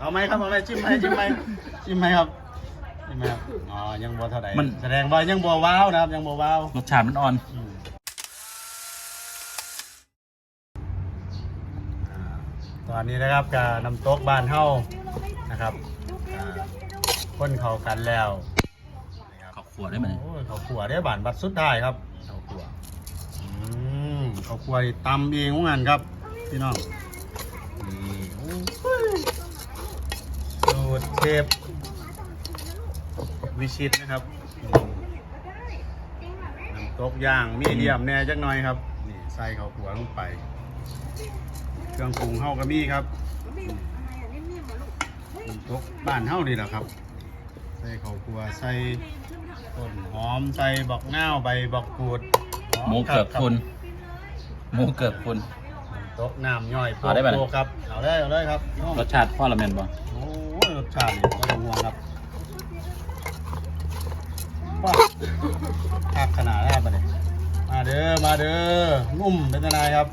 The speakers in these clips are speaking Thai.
เอาไหมครับเอาไหมจิ้มไหมจิ้มไหมจิ้มไหมครับจิ้มไหมครับอ๋อยังบ่เท่าไหร่มัน แสดงว่ายังบ่ว้าวนะครับ ยังบ่ว้าวรสชาติมันอ่อน อืมอ่าตอนนี้นะครับกับน้ำตกบ้านเฮานะครับอ่าคนเข้ากันแล้วนะครับข้าวขัวได้ไหมโอ้ยเขาขัวได้บานบัดสุดท้ายครับเขาขัวอืมเขาขัวนี่ตำเองว่างั้นครับ พี่น้องนี่โอ้ยสูตร เชฟวิชิตนะครับนี่น้ำตกย่างมีเดียมแหน่จักหน่อยครับ นี่ใส่เขาขัวลงไป เครื่องปรุงเฮาก็มีครับน้ำตกบ้านเฮานี่แหละครับ ใส่ข้าวคั่วใส่ต้นหอมใส่บักนาวใบบักกูดหมูเกือบคุณหมูเกือบคุณโต๊ะน้ำย่อยเอาได้ปะเนี่ยโปะครับ เอาได้เอาได้ครับน้องรสชาติพ่อละแมนบ่โอ้ยรส ชาตินี่ก็ต้องห่วงครับว้าคักขนาดนั้นปะเนี่ยมาเด้อมาเด้อนุ่มเป็นยังไงครับ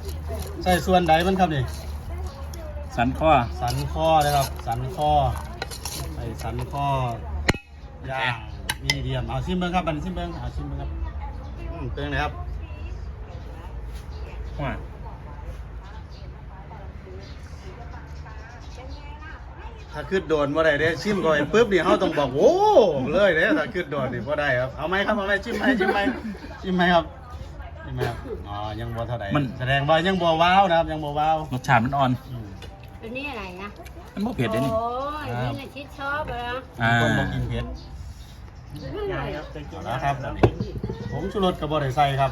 ใส่ส่วนใดมันครับนี่สันข้อสันข้อนะครับ สันข้อใส่สันข้อย่างมีเดียมเอาชิมเบิ้งครับบัดนชิมเบิ้งเอาชิมเบิ้งครับอืมเป็นไงครับว่า ถ้าขึ้นโดนบ่ได้เด้ชิมก่อนปุ๊บนี่เขาต้องบอกโอ้เลยเด้ถ้าขึ้นโดนนี่บ่ได้ครับเอาไหมครับเอาไหมชิมไหมชิมไหมชิมไหมครับชิมไหมครับอ๋อยังบ่เท่าไหร่แสดงว่ายังบ่ว้าวนะครับยังบ่ว้าวรสชาติมันอ่อน อืมอันนี้อะไรนะมันบ่เผ็ดเด้นี่ โอ้ยนี่แหละชิดชอบเลยนะอ่าต้มบ่กินเผ็ดเอาละครับแบบนี้ผมชูรสกับบ่ได้ใส่ครับ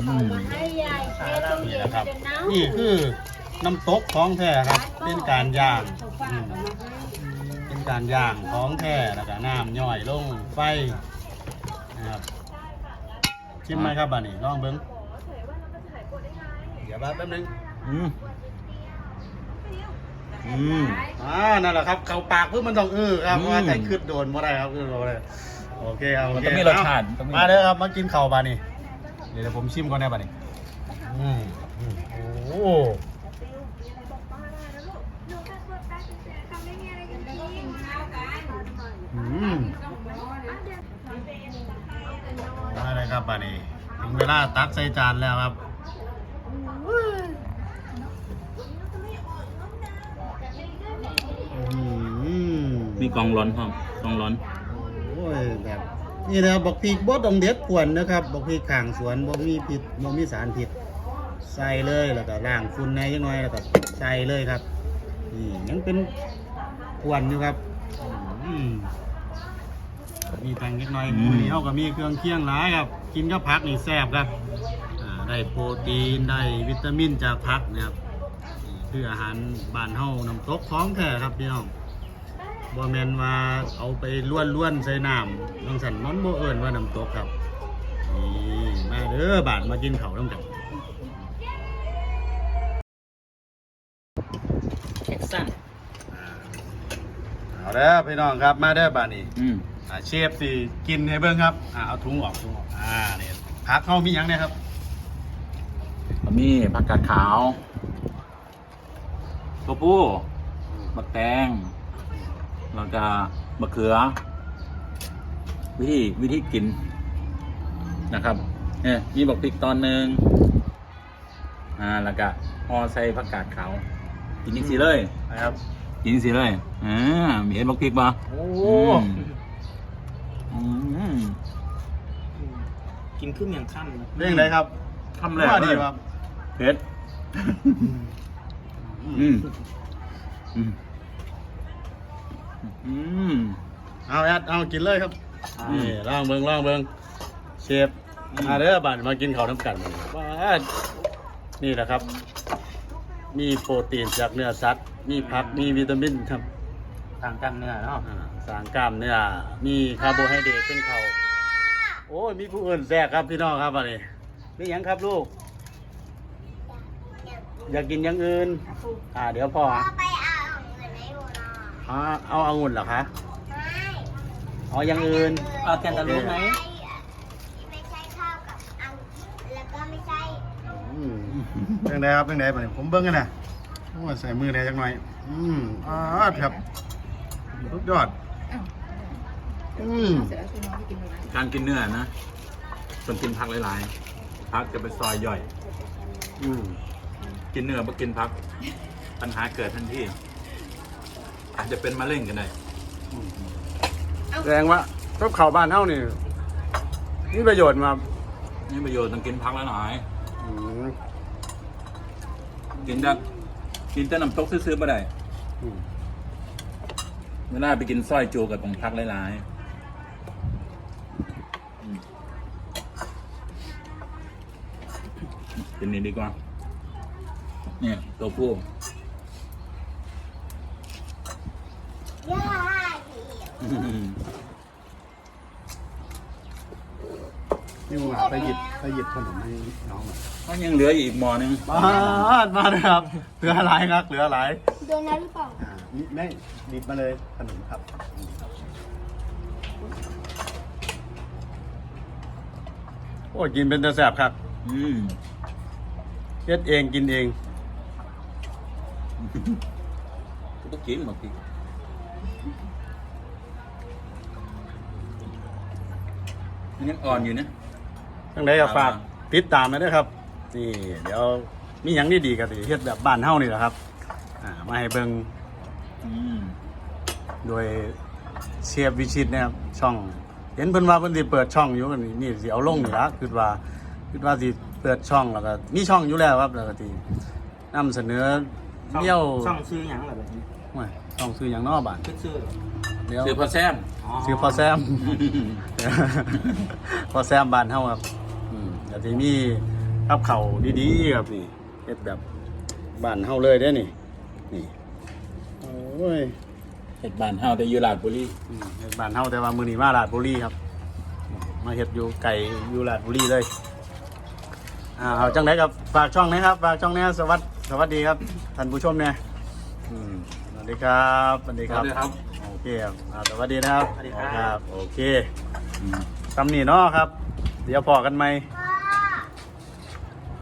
อืมให้ยายเทตู้นี่เย็นนะครับ จนน้ำนี่คือน้ำตกของแท้ครับ เป็นการย่างอืมเป็น การย่างของแท้แล้วก็น้ำย่อยลงไฟนะครับชิมไหมครับบ้านี้ลองเบิ้งเดี๋ยวแป๊บนึงอืมอืมอ่านั่นแหละครับเข้าปากเพื่อมันต้องอื้อครับอืมเพราะว่าแต่ขึ้นโดนบ่ได้ครับขึ้นโดนบ่ได้โอเคครับโอมันเคต้องมีรสชาติต้องมี มาเด้อครับมากินข้าวบ้านี้เดี๋ยวผมชิมก่อนได้บ้านี้อืมอืมโอ้โห อื มมาเลยครับบานี้ถึงเวลาตักใส่จานแล้วครับอืมมีกองร้อนพร้อมกองร้อนโอ้ยแบบนี่นะครับบอกพริกบดต้องเด็ดขวนนะครับบอกพริกข่างสวนบอกมีผิดบอกมีสารผิด ใส่เลยแล้วก็ล้างฝุ่นในยังน้อยแล้วก็ใส่เลยครับนี่ยังเป็นขวนอยู่ครับอืม มีแตงเล็กน้อยอืม วันนี้เขาก็มีเครื่องเคียงหลายครับ กินกับผักนี่แซ่บครับอ่าได้โปรตีนได้วิตามินจากผักนะครับนี่คืออาหารบ้านเฮาน้ำตกท้องแท้ครับพี่น้องบ่แม่นว่าเอาไปล้วนๆใส่น้ำบางสันมันบ่เอิ้นว่าน้ำตกครับนี่มาเด้อบาดมากินข้าวน้ำกันเท็กซัน เอาเด้อพี่น้องครับมาเด้อบาดนี้ อืม อ่าเชฟสิกินให้เบิ่งครับอ่าเอาถุงออกถุงออกอ่านี่ผักเฮามีหยังเนี่ยครับก็มีผักกาดขาวตัวปูบักแตงแล้วก็มะเขือ วิธีวิธีกินนะครับ เนี่ยมีบักพริกตอนหนึ่งอ่าแล้วก็ห่อใส่ผักกาดขาวกินนี่สิเลยนะครับกินนี่สิเลยอ่ามีเห็นบักพริกปะโอ้ อืม กินครึ่งอย่างค่ำนะเรื่องไหนครับคำแรกว่าเลดียครับเผ็ดอืมอืมอืมเอาแอดเอากินเลยครับอืมนี่ลองเบิ่งลองเบิ่งเชฟมาเด้อบาดมากินข้าวน้ำกันว่านี่แหละครับ มีโปรตีนจากเนื้อสัตว์ มีผักมีวิตามินครับ ทางกล้ามเนื้อเนาะอ่าสร้างกล้ามเนื้อมีคาร์โบไฮเดรตเป็นเขาวโอ้ยมีผู้อื่นแทรกครับพี่น้องครับอันนี้มีหยังครับลูก อยากกินอย่างอื่น อ่า เดี๋ยวพ่อพ่อไปเอาเงินให้หนูหน่อยอ่าเอาเอางุ่นเหรอคะอ๋ออย่างอื่น เอาแคนตาลูปไหมไม่ไม่ใช่ข้าวกับอังแล้วก็ไม่ใช่อืมเป็นไงครับเป็นไงบ้างผมเบิ้งกันนะโอ้ยใส่มือได้จังหน่อย อืมอ่าครับ สุดยอดอ้าวอืมเสร็จแล้วคือน้องที่กินเลยนะการกินเนื้อนะคนกินพักหลายๆพักจะเป็นซอยย่อย อืมกินเนื้อมากินพัก ปัญหาเกิดทันทีอาจจะเป็นมะเร็งกันได้แสดงว่ากับข้าวบ้านเฮานี่มีประโยชน์มานี่ประโยชน์ต้องกินพักหลายอืมๆกินแต่กินแต่น้ำตกซื้อๆมาได้อืม เวลาไปกินสร้อยจูกับตรงพักหลายๆอืมกินนี้ดีกว่า เนี่ยตัวผู้ย่าดีนี่ว่าไปหยิบไปหยิบขนมให้น้องหน่อยก็ยังเหลืออีกหมอหนึงมามาเลยครับ เหลือหลายครับเหลือหลายโดนนั้นหรือเปล่าอ่า นี่แม่หยิบมาเลยขนมครับ โอ้ยกินเป็นตะแสบครับอืมเฮ็ดเองกินเองก็กินบางทีมันยังอ่อนอยู่นะทั้งใดก็ครับฝากติดตามมาด้วยครับนี่เดี๋ยวมีหยังดีๆก็สิเฮ็ดแบบบ้านเฮานี่แหละครับ อ่ามาให้เบิ่งอืม โดยเชฟวิชิตนะครับช่อง เห็นเพิ่นว่าเพิ่นสิเปิดช่องอยู่กันนี่นี่สิเอาลงนี่ละคิดว่าคิดว่าสิเปิดช่องแล้วก็มีช่องอยู่แล้วครับแล้วก็สินำเสนอช่องเที่ยวช่องชื่อหยังแบบนี้โอ้ยช่องซื้อหยังน้อบ้านชื่อชื่อเดี๋ยว ซื้อพอแซมซื้อพอแซม พอแซมบ้านเฮาครับ อืมแต่ที่มีกับเขาวดีๆครับนี่เฮ็ดแบบบ้านเฮาเลยเด้อนี่ นี่ โอ้ยเห็ดบานเฮาแต่อยู่ลาดบุรีอืมเฮ็ดบ้านเฮาแต่ว่ามื้อนี้มาราชบุรีครับ มาเฮ็ดอยู่ไก่อยู่ราชบุรีเลยอ่าเอาจังไดครับฝากช่องนะครับฝากช่องนี้สวัสดีสวัสดีครับท่านผู้ชมเนี่ยอืมสวัสดีครับสวัสดีครับสวัสดีครับ โอเคครับอ่าสวัสดีนะครับสวัสดีครับ โอเคอืม ตำหนิเนาะครับ เดี๋ยวพอกันไหมพ่อ